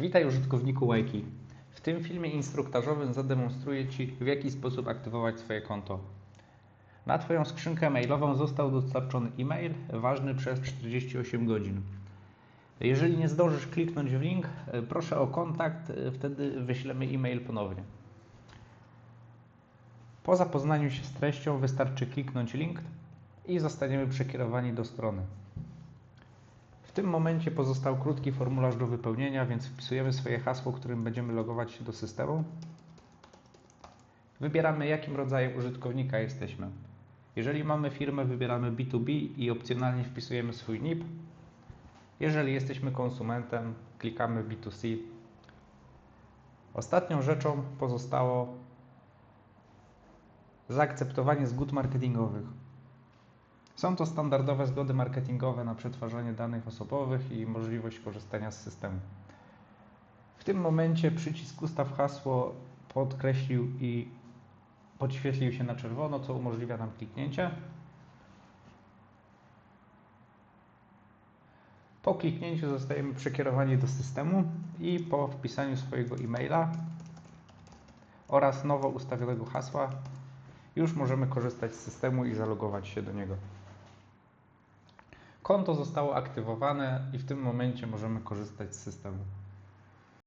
Witaj użytkowniku Wiki. W tym filmie instruktażowym zademonstruję Ci, w jaki sposób aktywować swoje konto. Na Twoją skrzynkę mailową został dostarczony e-mail ważny przez 48 godzin. Jeżeli nie zdążysz kliknąć w link, proszę o kontakt, wtedy wyślemy e-mail ponownie. Po zapoznaniu się z treścią wystarczy kliknąć link i zostaniemy przekierowani do strony. Tym momencie pozostał krótki formularz do wypełnienia, więc wpisujemy swoje hasło, którym będziemy logować się do systemu. Wybieramy, jakim rodzajem użytkownika jesteśmy. Jeżeli mamy firmę, wybieramy B2B i opcjonalnie wpisujemy swój NIP. Jeżeli jesteśmy konsumentem, klikamy B2C. Ostatnią rzeczą pozostało zaakceptowanie zgód marketingowych. Są to standardowe zgody marketingowe na przetwarzanie danych osobowych i możliwość korzystania z systemu. W tym momencie przycisk Ustaw hasło podkreślił i podświetlił się na czerwono, co umożliwia nam kliknięcie. Po kliknięciu zostajemy przekierowani do systemu i po wpisaniu swojego e-maila oraz nowo ustawionego hasła już możemy korzystać z systemu i zalogować się do niego. Konto zostało aktywowane i w tym momencie możemy korzystać z systemu.